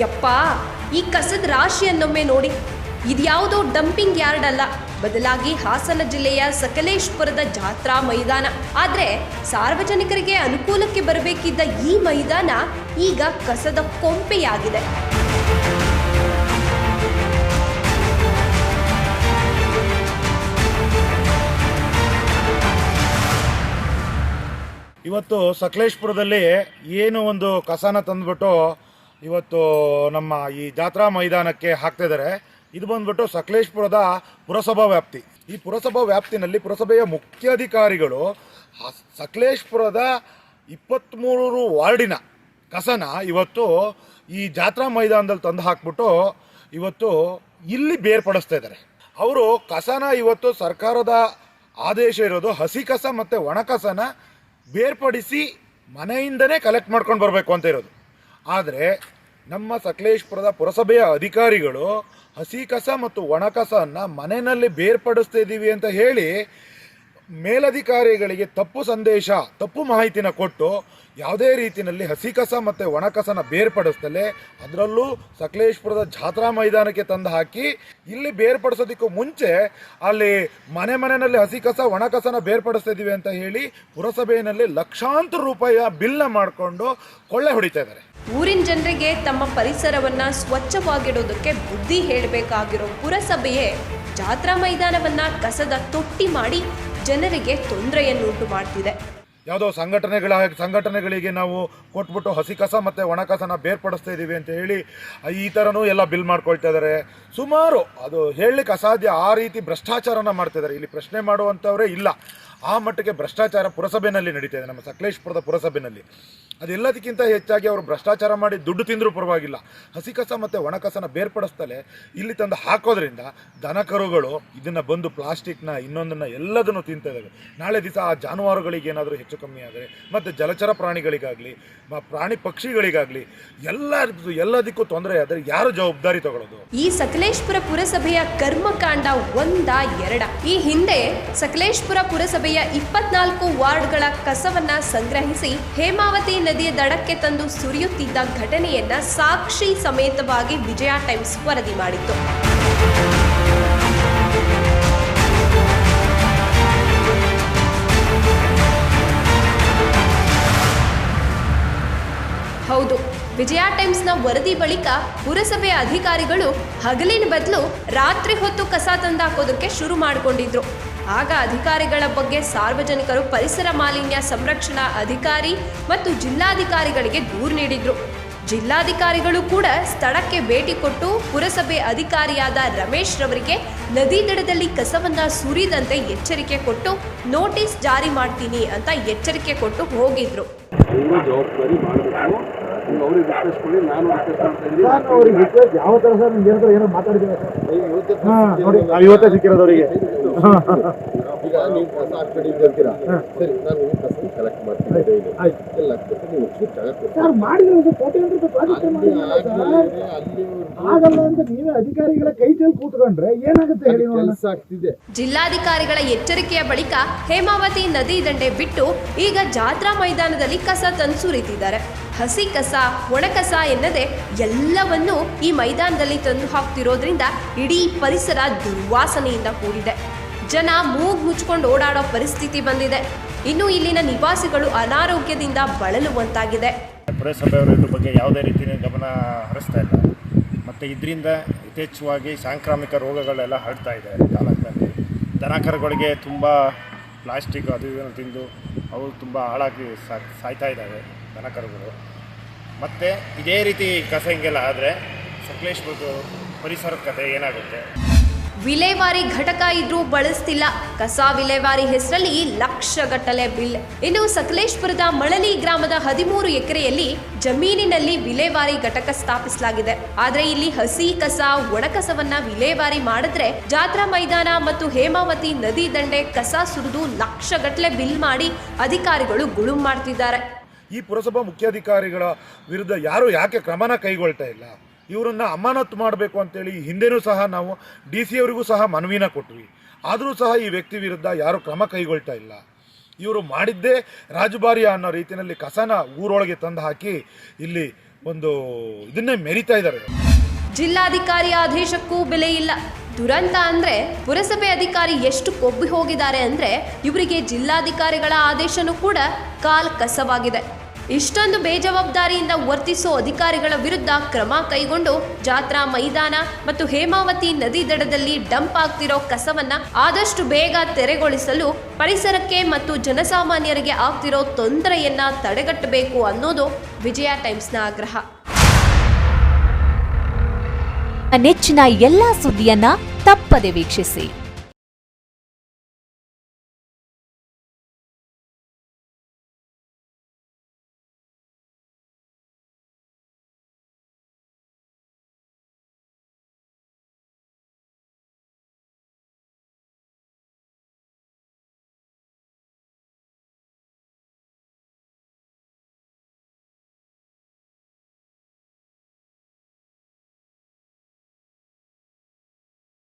ಯಪ್ಪ, ಈ ಕಸದ ರಾಶಿಯನ್ನೊಮ್ಮೆ ನೋಡಿ. ಇದ್ಯಾವುದೋ ಡಂಪಿಂಗ್ ಯಾರ್ಡ್ ಅಲ್ಲ, ಬದಲಾಗಿ ಹಾಸನ ಜಿಲ್ಲೆಯ ಸಕಲೇಶ್ಪುರದ ಜಾತ್ರಾ ಮೈದಾನ. ಆದ್ರೆ ಸಾರ್ವಜನಿಕರಿಗೆ ಅನುಕೂಲಕ್ಕೆ ಬರಬೇಕಿದ್ದ ಈ ಮೈದಾನ ಈಗ ಕಸದ ಕೊಂಪೆಯಾಗಿದೆ. ಇವತ್ತು ಸಕಲೇಶ್ಪುರದಲ್ಲಿ ಏನು ಒಂದು ಕಸನ ತಂದ್ಬಿಟ್ಟು ಇವತ್ತು ನಮ್ಮ ಈ ಜಾತ್ರಾ ಮೈದಾನಕ್ಕೆ ಹಾಕ್ತಾ ಇದ್ದಾರೆ ಇದು ಬಂದ್ಬಿಟ್ಟು ಸಕಲೇಶ್ಪುರದ ಪುರಸಭಾ ವ್ಯಾಪ್ತಿ. ಈ ಪುರಸಭಾ ವ್ಯಾಪ್ತಿನಲ್ಲಿ ಪುರಸಭೆಯ ಮುಖ್ಯಾಧಿಕಾರಿಗಳು ಸಕಲೇಶ್ಪುರದ ಇಪ್ಪತ್ತ್ಮೂರು ವಾರ್ಡಿನ ಕಸನ ಇವತ್ತು ಈ ಜಾತ್ರಾ ಮೈದಾನದಲ್ಲಿ ತಂದು ಹಾಕ್ಬಿಟ್ಟು ಇವತ್ತು ಇಲ್ಲಿ ಬೇರ್ಪಡಿಸ್ತಾ ಇದ್ದಾರೆ. ಅವರು ಕಸನ ಇವತ್ತು ಸರ್ಕಾರದ ಆದೇಶ ಇರೋದು ಹಸಿ ಕಸ ಮತ್ತು ಒಣ ಕಸನ ಬೇರ್ಪಡಿಸಿ ಮನೆಯಿಂದನೇ ಕಲೆಕ್ಟ್ ಮಾಡ್ಕೊಂಡು ಬರಬೇಕು ಅಂತ ಇರೋದು. ಆದರೆ ನಮ್ಮ ಸಕಲೇಶ್ಪುರದ ಪುರಸಭೆಯ ಅಧಿಕಾರಿಗಳು ಹಸಿ ಕಸ ಮತ್ತು ಒಣ ಕಸವನ್ನು ಮನೆಯಲ್ಲಿ ಬೇರ್ಪಡಿಸ್ತಾ ಇದ್ದೀವಿ ಅಂತ ಹೇಳಿ ಮೇಲಧಿಕಾರಿಗಳಿಗೆ ತಪ್ಪು ಸಂದೇಶ, ತಪ್ಪು ಮಾಹಿತಿನ ಕೊಟ್ಟು ಯಾವುದೇ ರೀತಿಯಲ್ಲಿ ಹಸಿ ಕಸ ಮತ್ತು ಒಣಕಸನ ಬೇರ್ಪಡಿಸ್ತಲೇ ಅದರಲ್ಲೂ ಸಕಲೇಶ್ಪುರದ ಜಾತ್ರಾ ಮೈದಾನಕ್ಕೆ ತಂದು ಹಾಕಿ ಇಲ್ಲಿ ಬೇರ್ಪಡಿಸೋದಕ್ಕೂ ಮುಂಚೆ ಅಲ್ಲಿ ಮನೆ ಮನೆಯಲ್ಲಿ ಹಸಿ ಕಸ ಒಣ ಕಸನ ಬೇರ್ಪಡಿಸ್ತಾ ಅಂತ ಹೇಳಿ ಪುರಸಭೆಯಲ್ಲಿ ಲಕ್ಷಾಂತರ ರೂಪಾಯಿಯ ಬಿಲ್ನ ಮಾಡಿಕೊಂಡು ಕೊಳ್ಳೆ ಹೊಡಿತಾ ಇದ್ದಾರೆ. ಊರಿನ ಜನರಿಗೆ ತಮ್ಮ ಪರಿಸರವನ್ನು ಸ್ವಚ್ಛವಾಗಿಡೋದಕ್ಕೆ ಬುದ್ಧಿ ಹೇಳಬೇಕಾಗಿರೋ ಪುರಸಭೆಯೇ ಜಾತ್ರಾ ಮೈದಾನವನ್ನು ಕಸದ ತೊಟ್ಟಿ ಮಾಡಿ ಜನರಿಗೆ ತೊಂದರೆಯನ್ನುಂಟು ಮಾಡ್ತಿದೆ. ಯಾವುದೋ ಸಂಘಟನೆಗಳ ಸಂಘಟನೆಗಳಿಗೆ ನಾವು ಕೊಟ್ಬಿಟ್ಟು ಹಸಿ ಕಸ ಮತ್ತು ಒಣ ಕಸನ ಬೇರ್ಪಡಿಸ್ತಾ ಇದ್ದೀವಿ ಅಂತ ಹೇಳಿ ಈ ಥರನೂ ಎಲ್ಲ ಬಿಲ್ ಮಾಡ್ಕೊಳ್ತಾ ಇದ್ದಾರೆ. ಸುಮಾರು ಅದು ಹೇಳಲಿಕ್ಕೆ ಅಸಾಧ್ಯ ಆ ರೀತಿ ಭ್ರಷ್ಟಾಚಾರನ ಮಾಡ್ತಿದ್ದಾರೆ. ಇಲ್ಲಿ ಪ್ರಶ್ನೆ ಮಾಡುವಂಥವರೇ ಇಲ್ಲ. ಆ ಮಟ್ಟಿಗೆ ಭ್ರಷ್ಟಾಚಾರ ಪುರಸಭೆಯಲ್ಲಿ ನಡೀತಾ ಇದೆ. ನಮ್ಮ ಸಕಲೇಶ್ಪುರದ ಪುರಸಭೆಯಲ್ಲಿ ಅದೆಲ್ಲದಕ್ಕಿಂತ ಹೆಚ್ಚಾಗಿ ಅವರು ಭ್ರಷ್ಟಾಚಾರ ಮಾಡಿ ದುಡ್ಡು ತಿಂದರೂ ಪರವಾಗಿಲ್ಲ. ಹಸಿ ಕಸ ಮತ್ತು ಒಣ ಕಸನ ಬೇರ್ಪಡಿಸ್ತಲೇ ಇಲ್ಲಿ ತಂದು ಹಾಕೋದ್ರಿಂದ ದನ ಕರುಗಳು, ಇದನ್ನು ಬಂದು ಪ್ಲಾಸ್ಟಿಕ್ನ ಇನ್ನೊಂದನ್ನು ಎಲ್ಲದನ್ನು ತಿಂತಾ ಇದ್ದಾವೆ ನಾಳೆ ದಿವಸ ಆ ಜಾನುವಾರುಗಳಿಗೆ ಏನಾದರೂ ಹೆಚ್ಚು ಕಮ್ಮಿ ಆದರೆ, ಮತ್ತು ಜಲಚರ ಪ್ರಾಣಿಗಳಿಗಾಗಲಿ ಪ್ರಾಣಿ ಪಕ್ಷಿಗಳಿಗಾಗಲಿ, ಎಲ್ಲ ಎಲ್ಲದಕ್ಕೂ ತೊಂದರೆ ಆದರೆ ಯಾರು ಜವಾಬ್ದಾರಿ ತಗೊಳ್ಳೋದು ಈ ಸಕಲೇಶ್ಪುರ ಪುರಸಭೆಯ ಕರ್ಮಕಾಂಡ ಒಂದ, ಎರಡ. ಈ ಹಿಂದೆ ಸಕಲೇಶ್ಪುರ ಪುರಸಭೆಯ ಇಪ್ಪತ್ನಾಲ್ಕು ವಾರ್ಡ್ಗಳ ಕಸವನ್ನ ಸಂಗ್ರಹಿಸಿ ಹೇಮಾವತಿ ನದಿಯ ದಡಕ್ಕೆ ತಂದು ಸುರಿಯುತ್ತಿದ್ದ ಘಟನೆಯನ್ನ ಸಾಕ್ಷಿ ಸಮೇತವಾಗಿ ವಿಜಯ ಟೈಮ್ಸ್ ವರದಿ ಮಾಡಿತ್ತು. ಹೌದು, ವಿಜಯ ಟೈಮ್ಸ್ನ ವರದಿ ಬಳಿಕ ಪುರಸಭೆಯ ಅಧಿಕಾರಿಗಳು ಹಗಲಿನ ಬದಲು ರಾತ್ರಿ ಹೊತ್ತು ಕಸ ತಂದಾಕೋದಕ್ಕೆ ಶುರು ಮಾಡಿಕೊಂಡಿದ್ರು. ಆಗ ಅಧಿಕಾರಿಗಳ ಬಗ್ಗೆ ಸಾರ್ವಜನಿಕರು ಪರಿಸರ ಮಾಲಿನ್ಯ ಸಂರಕ್ಷಣಾ ಅಧಿಕಾರಿ ಮತ್ತು ಜಿಲ್ಲಾಧಿಕಾರಿಗಳಿಗೆ ದೂರು ನೀಡಿದ್ರು. ಜಿಲ್ಲಾಧಿಕಾರಿಗಳು ಕೂಡ ಸ್ಥಳಕ್ಕೆ ಭೇಟಿ ಕೊಟ್ಟು ಪುರಸಭೆ ಅಧಿಕಾರಿಯಾದ ರಮೇಶ್ ರವರಿಗೆ ನದಿ ದಡದಲ್ಲಿ ಕಸವನ್ನ ಸುರಿದಂತೆ ಎಚ್ಚರಿಕೆ ಕೊಟ್ಟು ನೋಟಿಸ್ ಜಾರಿ ಮಾಡ್ತೀನಿ ಅಂತ ಎಚ್ಚರಿಕೆ ಕೊಟ್ಟು ಹೋಗಿದ್ರು. ನೀವು ಜವಾಬ್ದಾರಿ ಮಾಡಬೇಕು ಅವ್ರಿಗೆ ರಿಕ್ವೆಸ್ಟ್ ನಾನು ರಿಕ್ವೆಸ್ಟ್ ಮಾಡ್ತಾ ಇದ್ದೀನಿ. ನಾನು ಅವ್ರಿಗೆ ರಿಕ್ವೆಸ್ಟ್ ಯಾವ ಥರ ಸರ್ ನಿಮ್ಗೆ ಏನಾದ್ರು ಏನೋ ಮಾತಾಡಿದ್ದೀರಾ ಸರ್? ಇವತ್ತೇ ಹಾಂ ನೋಡಿ ನಾವು ಇವತ್ತೇ ಸಿಕ್ಕಿರೋದು ಅವರಿಗೆ. ಈಗ ನೀವು ಕಸ ಹಾಕ್ಬೇಡಿ ಅಂತ ಸರಿ ನಾನು ಹೋಗಿ ಕಸ ಕಲೆಕ್ಟ್ ಮಾಡ್ತೀನಿ. ಡೈಲಿ ಎಲ್ಲ ಹಾಕ್ಬೇಕು ನೀವು ಹೆಚ್ಚು ಜಾಗ ಸರ್ ಮಾಡಿದ್ರೆ ಒಂದು ಕೋಟ್ಯಾಂತರ ರೂಪಾಯಿ ಪ್ರಾಜೆಕ್ಟ್ ಅಲ್ಲಿ ಮಾಡಿದ್ರಲ್ಲ ಸರ್? ಆಗ್ಲಿಲ್ಲ, ಅಲ್ಲಿ ಆಗಲ್ಲ ಅಂತ ನೀವೇ ಅಧಿಕಾರಿಗಳ ಕೈ ಚೆಲ್ಲಿ ಕೂತ್ಕೊಂಡ್ರೆ ಏನಾಗುತ್ತೆ ಹೇಳಿ ನೋಡೋಣ. ಕೆಲಸ ಆಗ್ತಿದೆ. ಜಿಲ್ಲಾಧಿಕಾರಿಗಳ ಎಚ್ಚರಿಕೆಯ ಬಳಿಕ ಹೇಮಾವತಿ ನದಿ ದಂಡೆ ಬಿಟ್ಟು ಈಗ ಜಾತ್ರಾ ಮೈದಾನದಲ್ಲಿ ಕಸ ತಂದು ಸುರಿತಿದ್ದಾರೆ. ಹಸಿ ಕಸ ಕಸ ಎನ್ನದೆ ಎಲ್ಲವನ್ನೂ ಈ ಮೈದಾನದಲ್ಲಿ ತಂದು ಹಾಕ್ತಿರೋದ್ರಿಂದ ಇಡೀ ಪರಿಸರ ದುರ್ವಾಸನೆಯಿಂದ ಕೂಡಿದೆ. ಜನ ಮೂಗು ಮುಚ್ಕೊಂಡು ಓಡಾಡೋ ಪರಿಸ್ಥಿತಿ ಬಂದಿದೆ. ಇನ್ನು ಇಲ್ಲಿನ ನಿವಾಸಿಗಳು ಅನಾರೋಗ್ಯದಿಂದ ಬಳಲುವಂತಾಗಿದೆ. ಬಗ್ಗೆ ಯಾವುದೇ ರೀತಿಯ ಗಮನ ಹರಿಸ್ತಾ ಇಲ್ಲ. ಮತ್ತು ಇದರಿಂದ ಯಥೇಚ್ಛವಾಗಿ ಸಾಂಕ್ರಾಮಿಕ ರೋಗಗಳೆಲ್ಲ ಹರಡ್ತಾ ಇದೆ ತಾಲೂಕಿನಲ್ಲಿ ದನಕರುಗಳಿಗೆ ತುಂಬ ಪ್ಲಾಸ್ಟಿಕ್ ಅದು ಇದನ್ನು ತಿಂದು, ಅವು ತುಂಬ ಹಾಳಾಗಿ ಸಾಯ್ತಾ ಇದ್ದಾವೆ ದನಕರುಗಳು ಮತ್ತು ಇದೇ ರೀತಿ ಕಸ ಹಿಂಗೆಲ್ಲ ಆದರೆ ಸಕಲೇಶ್ಪುರದ ಪರಿಸರದ ಕತೆ ಏನಾಗುತ್ತೆ? ವಿಲೇವಾರಿ ಘಟಕ ಇದ್ರೂ ಬಳಸ್ತಿಲ್ಲ. ಕಸ ವಿಲೇವಾರಿ ಹೆಸರಲ್ಲಿ ಲಕ್ಷಗಟ್ಟಲೆ ಬಿಲ್. ಇನ್ನು ಸಕಲೇಶ್ಪುರದ ಮಳಲಿ ಗ್ರಾಮದ ಹದಿಮೂರು ಎಕರೆಯಲ್ಲಿ ಜಮೀನಿನಲ್ಲಿ ವಿಲೇವಾರಿ ಘಟಕ ಸ್ಥಾಪಿಸಲಾಗಿದೆ. ಆದ್ರೆ ಇಲ್ಲಿ ಹಸಿ ಕಸ ಒಣ ಕಸವನ್ನ ವಿಲೇವಾರಿ ಮಾಡಿದ್ರೆ ಜಾತ್ರಾ ಮೈದಾನ ಮತ್ತು ಹೇಮಾವತಿ ನದಿ ದಂಡೆ ಕಸ ಸುರಿದು ಲಕ್ಷಗಟ್ಟಲೆ ಬಿಲ್ ಮಾಡಿ ಅಧಿಕಾರಿಗಳು ಗುಳುಂ ಮಾಡ್ತಿದ್ದಾರೆ. ಈ ಪುರಸಭಾ ಮುಖ್ಯಾಧಿಕಾರಿಗಳ ವಿರುದ್ಧ ಯಾರು ಯಾಕೆ ಕ್ರಮನ ಕೈಗೊಳ್ತಾ ಇಲ್ಲ? ಇವರನ್ನ ಅಮಾನತು ಮಾಡಬೇಕು ಅಂತೇಳಿ ಹಿಂದೆನೂ ಸಹ ನಾವು ಡಿ ಸಿ ಅವರಿಗೂ ಸಹ ಮನವಿನ ಕೊಟ್ವಿ. ಆದರೂ ಸಹ ಈ ವ್ಯಕ್ತಿ ವಿರುದ್ಧ ಯಾರು ಕ್ರಮ ಕೈಗೊಳ್ತಾ ಇಲ್ಲ. ಇವರು ಮಾಡಿದ್ದೇ ರಾಜಭಾರಿಯ ಅನ್ನೋ ರೀತಿಯಲ್ಲಿ ಕಸನ ಊರೊಳಗೆ ತಂದು ಹಾಕಿ ಇಲ್ಲಿ ಒಂದು ಇದನ್ನೇ ಮೆರಿತಾ ಇದ್ದಾರೆ. ಜಿಲ್ಲಾಧಿಕಾರಿ ಆದೇಶಕ್ಕೂ ಬೆಲೆ ಇಲ್ಲ. ದುರಂತ ಅಂದ್ರೆ ಪುರಸಭೆ ಅಧಿಕಾರಿ ಎಷ್ಟು ಕೊಬ್ಬಿ ಹೋಗಿದ್ದಾರೆ ಅಂದ್ರೆ ಇವರಿಗೆ ಜಿಲ್ಲಾಧಿಕಾರಿಗಳ ಆದೇಶನೂ ಕೂಡ ಕಾಲ್ ಕಸವಾಗಿದೆ. ಇಷ್ಟೊಂದು ಬೇಜವಾಬ್ದಾರಿಯಿಂದ ವರ್ತಿಸೋ ಅಧಿಕಾರಿಗಳ ವಿರುದ್ಧ ಕ್ರಮ ಕೈಗೊಂಡು ಜಾತ್ರಾ ಮೈದಾನ ಮತ್ತು ಹೇಮಾವತಿ ನದಿ ದಡದಲ್ಲಿ ಡಂಪ್ ಆಗ್ತಿರೋ ಕಸವನ್ನ ಆದಷ್ಟು ಬೇಗ ತೆರೆಗೊಳಿಸಲು ಪರಿಸರಕ್ಕೆ ಮತ್ತು ಜನಸಾಮಾನ್ಯರಿಗೆ ಆಗ್ತಿರೋ ತೊಂದರೆಯನ್ನ ತಡೆಗಟ್ಟಬೇಕು ಅನ್ನೋದು ವಿಜಯ ಟೈಮ್ಸ್ನ ಆಗ್ರಹ. ನೆಚ್ಚಿನ ಎಲ್ಲಾ ಸುದ್ದಿಯನ್ನ ತಪ್ಪದೆ ವೀಕ್ಷಿಸಿ.